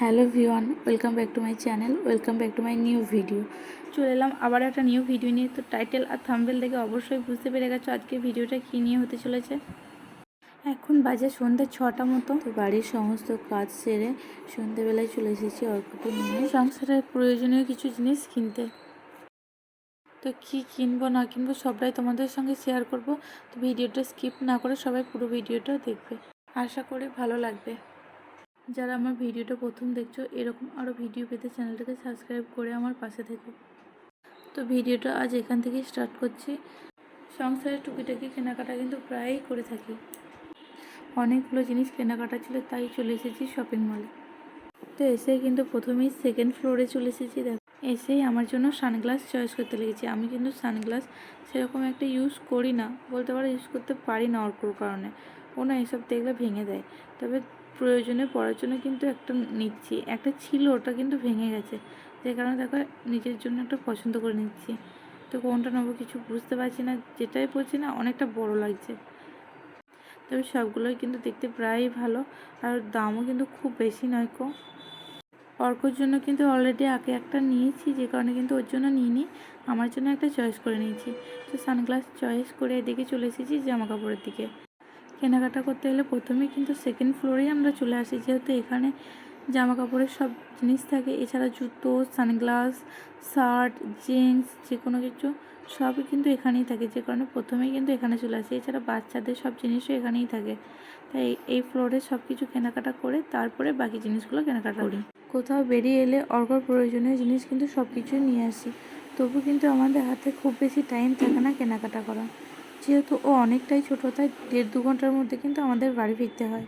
Hello V1, welcome back to my channel, welcome back to my new video. চলে এলাম আবার একটা new video নিয়ে। তো টাইটেল আর থাম্বেল দেখে অবশ্যই বুঝতে পেরে গেছো আজকে ভিডিওটা কী নিয়ে হতে চলেছে। এখন বাজে সন্ধ্যে ছটা মতো। বাড়ির সমস্ত কাজ সেরে সন্ধ্যেবেলায় চলে এসেছি অর্ককে নিয়ে। সংসারের প্রয়োজনীয় কিছু জিনিস কিনতে। তো কী কিনবো, না কিনবো, সবটাই তোমাদের সঙ্গে শেয়ার করব। তো ভিডিওটা স্কিপ না করে সবাই পুরো ভিডিওটা দেখবে। আশা করি ভালো লাগবে। যারা আমার ভিডিওটা প্রথম দেখছ, এরকম আরও ভিডিও পেতে চ্যানেলটাকে সাবস্ক্রাইব করে আমার পাশে থেকো। তো ভিডিওটা আজ এখান থেকেই স্টার্ট করছি। সংসারের টুকিটাকি কেনাকাটা কিন্তু প্রায়ই করে থাকি। অনেকগুলো জিনিস কেনাকাটা ছিল, তাই চলে এসেছি শপিং মলে তো এসে কিন্তু প্রথমেই সেকেন্ড ফ্লোরে চলে এসেছি, দেখ। এসেই আমার জন্য সানগ্লাস চয়েস করতে লেগেছে। আমি কিন্তু সানগ্লাস সেরকম একটা ইউজ করি না, বলতে পারো ইউজ করতে পারি না অর্কর কারণে। ও না এসব দেখলে ভেঙে দেয়। তবে প্রয়োজনে পড়ার জন্য কিন্তু একটা নিচ্ছি। একটা ছিল, ওটা কিন্তু ভেঙে গেছে। যে কারণে দেখো নিজের জন্য একটা পছন্দ করে নিচ্ছি। তো কোনটা নেব কিছু বুঝতে পারছি না, যেটাই পড়ছি না, অনেকটা বড় লাগছে। তবে সবগুলোই কিন্তু দেখতে প্রায়ই ভালো, আর দামও কিন্তু খুব বেশি নয় কো। অর্কর জন্য কিন্তু অলরেডি আগে একটা নিয়েছি, যে কারণে কিন্তু ওর জন্য নিইনি। আমার জন্য একটা চয়েস করে নিয়েছি। তো সানগ্লাস চয়েস করে এদিকে চলে এসেছি জামা কাপড়ের দিকে। কেনাকাটা করতে গেলে প্রথমেই কিন্তু সেকেন্ড ফ্লোরেই আমরা চলে আসি। যেহেতু এখানে জামা কাপড়ের সব জিনিস থাকে, এছাড়া জুতো সানগ্লাস শার্ট জিন্স যে কোনো কিছু সবই কিন্তু এখানেই থাকে। যে কারণে প্রথমেই কিন্তু এখানে চলে আসি। এছাড়া বাচ্চাদের সব জিনিসও এখানেই থাকে। তাই এই ফ্লোরে সব কিছু কেনাকাটা করে তারপরে বাকি জিনিসগুলো কেনাকাটা করি। কোথাও বেরিয়ে এলে অর্ঘর প্রয়োজনীয় জিনিস কিন্তু সব কিছুই নিয়ে আসি। তবু কিন্তু আমাদের হাতে খুব বেশি টাইম থাকে না কেনাকাটা করা। যেহেতু ও অনেকটাই ছোটো, তাই দেড় দু ঘণ্টার মধ্যে কিন্তু আমাদের বাড়ি ফিরতে হয়।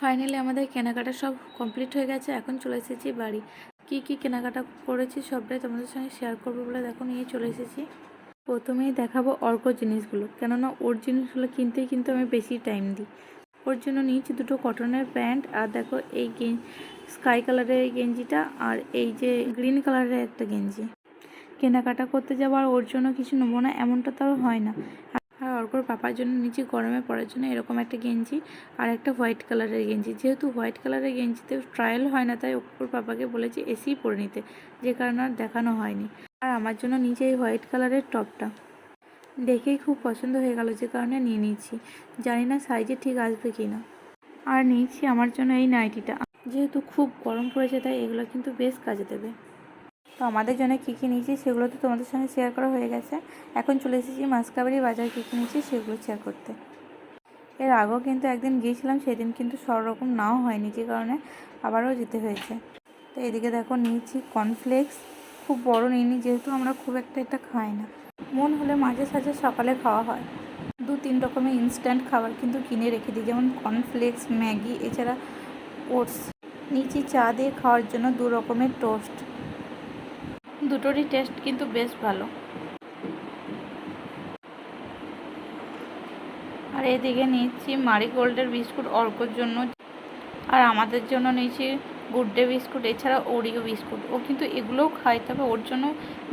ফাইনালি আমাদের কেনাকাটা সব কমপ্লিট হয়ে গেছে, এখন চলে এসেছি বাড়ি। কি কি কেনাকাটা করেছি সবটাই তোমাদের সঙ্গে শেয়ার করব বলে দেখো, নিয়ে চলে এসেছি। প্রথমেই দেখাবো অর্ক জিনিসগুলো, কেননা ওর জিনিসগুলো কিনতেই কিন্তু আমি বেশি টাইম দিই। ওর জন্য নিয়েছি দুটো কটনের প্যান্ট, আর দেখো এই গেঞ্জ স্কাই কালারের এই গেঞ্জিটা, আর এই যে গ্রিন কালারের একটা গেঞ্জি। কেনাকাটা করতে যাব আর ওর জন্য কিছু নেব না, এমনটা তাও হয় না। আর অর্কর পাপার জন্য নিচে গরমে পড়ার জন্য এরকম একটা গেঞ্জি আর একটা হোয়াইট কালারের গেঞ্জি। যেহেতু হোয়াইট কালারের গেঞ্জিতে ট্রায়াল হয় না, তাই অপুর পাপাকে বলেছি এসিই পরে নিতে, যে কারণে আর দেখানো হয়নি। আর আমার জন্য নিচে এই হোয়াইট কালারের টপটা দেখেই খুব পছন্দ হয়ে গেল, যে কারণে নিয়ে নিচ্ছি জানি না সাইজে ঠিক আসবে কি না। আর নিয়েছি আমার জন্য এই নাইটিটা। যেহেতু খুব গরম পড়েছে, তাই এগুলো কিন্তু বেশ কাজে দেবে। তো আমাদের জন্য কী কী নিয়েছি সেগুলো তো তোমাদের সঙ্গে শেয়ার করা হয়ে গেছে। এখন চলে এসেছি মাসকাবাড়ি বাজার কী কী নিয়েছি সেগুলো শেয়ার করতে। এর আগেও কিন্তু একদিন গিয়েছিলাম, সেদিন কিন্তু সব রকম নাও হয়নি, যে কারণে আবারও যেতে হয়েছে। তো এদিকে দেখো নিয়েছি কর্নফ্লেক্স খুব বড় নিইনি যেহেতু আমরা খুব একটা এটা খাই না। মন হলে মাঝে সাঝে সকালে খাওয়া হয়। দু তিন রকমের ইনস্ট্যান্ট খাবার কিন্তু কিনে রেখে দিই, যেমন কর্নফ্লেক্স ম্যাগি, এছাড়া ওটস। নিচে চা দিয়ে খাওয়ার জন্য দু রকমের টোস্ট দুটোরই টেস্ট কিন্তু বেশ ভালো। আর এদিকে নিচ্ছি মারিগোল্ডের বিস্কুট অর্কর জন্য। আর আমাদের জন্য নিয়েছি গুড ডে বিস্কুট, এছাড়া ওরিও বিস্কুট। ও কিন্তু এগুলোও খায় তবে ওর জন্য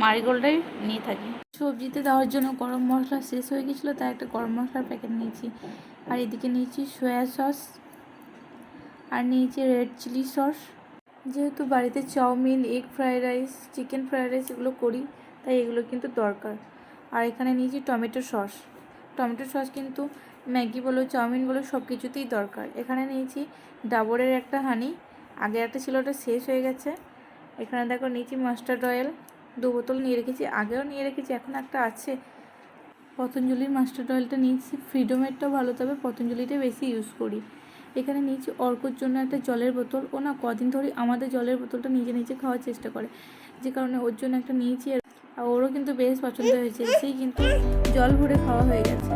মারিগোল্ডাই নিয়ে থাকি। সবজিতে দেওয়ার জন্য গরম মশলা শেষ হয়ে গেছিল, তাই একটা গরম মশলার প্যাকেট নিয়েছি। আর এদিকে নিয়েছি সয়া সস আর নিয়েছি রেড চিলি সস যেহেতু বাড়িতে chowmein egg fried rice chicken fried rice এগুলো করি, তাই এগুলো কিন্তু দরকার। আর এখানে নিয়েছি টমেটো সস। টমেটো সস কিন্তু ম্যাগি বলো, চাউমিন বলো সব কিছুতেই দরকার। এখানে নিয়েছি ডাবরের একটা হানি আগে একটা ছিল, ওটা শেষ হয়ে গেছে। এখানে দেখো নিয়েছি মাস্টার্ড অয়েল। দু বোতল নিয়ে রেখেছি, আগেও নিয়ে রেখেছি, এখন একটা আছে। পতঞ্জলির মাস্টার্ড অয়েলটা নিয়েছি। ফ্রিডোমেরটাও ভালো, তবে পতঞ্জলিটা বেশি ইউজ করি। এখানে নিয়েছি অর্কর জন্য একটা জলের বোতল। ও না কদিন ধরে আমাদের জলের বোতলটা নিজে নিজে খাওয়ার চেষ্টা করে। যে কারণে ওর জন্য একটা নিয়েছি আর ওরও কিন্তু বেশ পছন্দ হয়েছে। সেই কিন্তু জল ভরে খাওয়া হয়ে গেছে।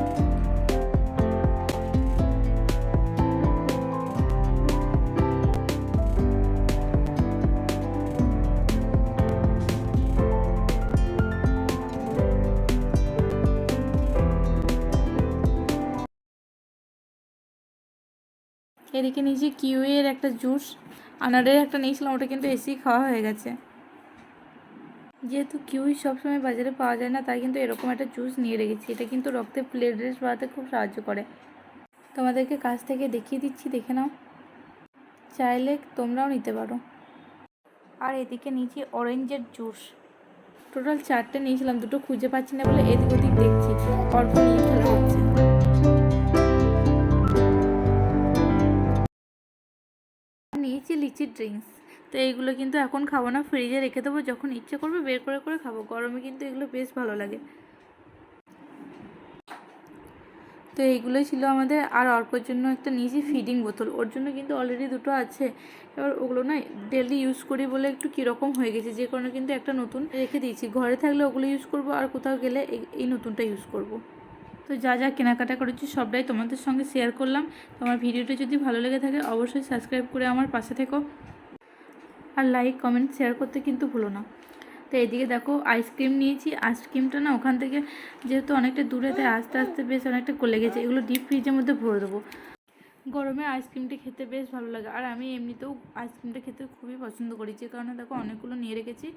এদিকে নিয়েছি কিউয়ের একটা জুস, আনারের একটা নিয়েছিলাম, ওটা কিন্তু এসি খাওয়া হয়ে গেছে। যেহেতু কিউই সবসময় বাজারে পাওয়া যায় না, তাই কিন্তু এরকম একটা জুস নিয়ে রেখেছি। এটা কিন্তু রক্তে প্লেটলেটস বাড়াতে খুব সাহায্য করে। তোমাদেরকে কাছ থেকে দেখিয়ে দিচ্ছি, দেখে নাও। চাইলে তোমরাও নিতে পারো। আর এদিকে নিয়েছি অরেঞ্জের জুস। টোটাল চারটে নিয়েছিলাম, দুটো খুঁজে পাচ্ছি না বলে এদিক ওদিক দেখছি। অল্প নিয়ে নিয়েছি লিচির ড্রিঙ্কস, তো এইগুলো কিন্তু এখন খাব না, ফ্রিজে রেখে দেবো, যখন ইচ্ছে করবে বের করে করে খাব, গরমে কিন্তু এগুলো বেশ ভালো লাগে। তো এইগুলোই ছিল আমাদের, আর অল্পর জন্য একটা নিয়েছি ফিডিং বোতল, ওর জন্য কিন্তু অলরেডি দুটো আছে। এবার ওগুলো না ডেলি ইউজ করি বলে একটু কীরকম হয়ে গেছে, যে কারণে কিন্তু একটা নতুন রেখে দিয়েছি। ঘরে থাকলে ওগুলো ইউজ করব, আর কোথাও গেলে এই নতুনটা ইউজ করব। তো যা যা কেনাকাটা করেছি সবটাই তোমাদের সঙ্গে শেয়ার করলাম। তোমার ভিডিওটা যদি ভালো লেগে থাকে অবশ্যই সাবস্ক্রাইব করে আমার পাশে থেকো। আর লাইক কমেন্ট শেয়ার করতে কিন্তু ভুলো না। তো এদিকে দেখো আইসক্রিম নিয়েছি। আইসক্রিমটা না ওখান থেকে যেহেতু অনেকটা দূরে, তাই আস্তে আস্তে বেশ অনেকটা গলে গেছে। এগুলো ডিপ ফ্রিজের মধ্যে ভরে দেবো। গরমে আইসক্রিমটা খেতে বেশ ভালো লাগে। আর আমি এমনিতেও আইসক্রিমটা খেতে খুবই পছন্দ করি। যে কারণে দেখো অনেকগুলো নিয়ে রেখেছি।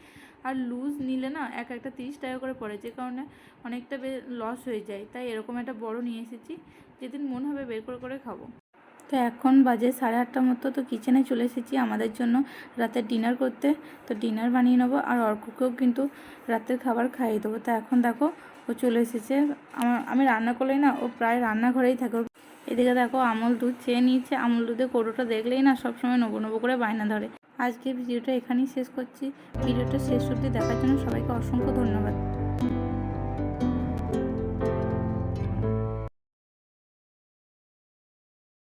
আর লুজ নিলে না এক একটা তিরিশ টাকা করে পড়ে। যে কারণে অনেকটা লস হয়ে যায়। তাই এরকম একটা বড় নিয়ে এসেছি। যেদিন মন হবে বের করে করে খাব। তো এখন বাজে সাড়ে আটটার মতো। তো কিচেনে চলে এসেছি আমাদের জন্য রাতের ডিনার করতে। তো ডিনার বানিয়ে নেব। আর অর্ককেও কিন্তু রাতের খাবার খাইয়ে দেবো। তো এখন দেখো ও চলে এসেছে। আমার আমি রান্না করলেই না, ও প্রায় রান্নাঘরেই থাকে। এদিকে দেখো আমল দুধ চেয়ে নিয়েছে। আমল দুধে কোটোটা দেখলেই না সবসময় নবো নবো করে বায়না ধরে। আজকে ভিডিওটা এখানেই শেষ করছি। ভিডিওটা শেষ অবধি দেখার জন্য সবাইকে অসংখ্য ধন্যবাদ।